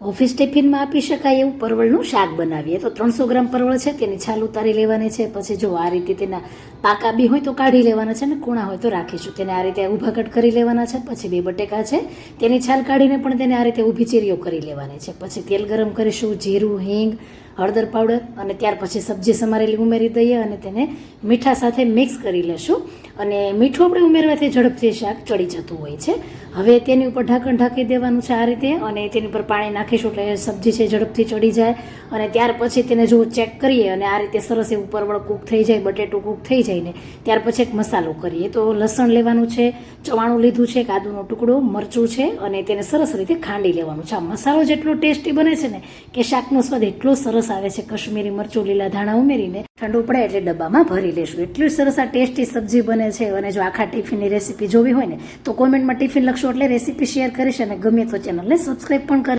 Office ટિફિનમાં આપી શકાય એવું પરવળનું શાક બનાવીએ. તો ત્રણસો ગ્રામ પરવળ છે, તેની છાલ ઉતારી લેવાની છે, પછી જો આ રીતે તેના પાકા બી હોય તો કાઢી લેવાના છે ને કૂણા હોય તો રાખીશું. તેને આ રીતે ઊભા કટ કરી લેવાના છે, પછી બે બટેકા છે, તેની છાલ કાઢીને પણ તેને આ રીતે ઊભી ચીરીઓ કરી લેવાની છે. પછી તેલ ગરમ કરીશું, જીરું, હિંગ, હળદર પાવડર અને ત્યાર પછી સબ્જી સમારેલી ઉમેરી દઈએ અને તેને મીઠા સાથે મિક્સ કરી લેશું. અને મીઠું આપણે ઉમેરવાથી ઝડપથી શાક ચડી જતું હોય છે. હવે તેની ઉપર ઢાંકણ ઢાંકી દેવાનું છે આ રીતે અને તેની ઉપર પાણી નાખીશું એટલે સબ્જી છે ઝડપથી ચડી જાય અને ત્યાર પછી તેને જો ચેક કરીએ અને આ રીતે સરસ એવું પરવળ કૂક થઈ જાય, બટેટું કૂક થઈ જાય ને, ત્યાર પછી એક મસાલો કરીએ. તો લસણ લેવાનું છે, ચવાણું લીધું છે, કાદુનો ટુકડો, મરચું છે અને તેને સરસ રીતે ખાંડી લેવાનું છે. આ મસાલો જેટલો ટેસ્ટી બને છે ને કે શાકનો સ્વાદ એટલો સરસ આવે છે, કશ્મીરી મરચું લીલા ધાણા ઉમેરીને ઠંડુ પડે એટલે ડબ્બામાં ભરી લેશું. એટલી સરસ આ ટેસ્ટી સબ્જી બને છે અને જો આખા ટિફિનની રેસીપી જોવી હોય ને, તો કોમેન્ટમાં ટિફિન લખશો એટલે રેસીપી શેર કરીશ અને ગમે તો ચેનલને સબસ્ક્રાઈબ પણ કરી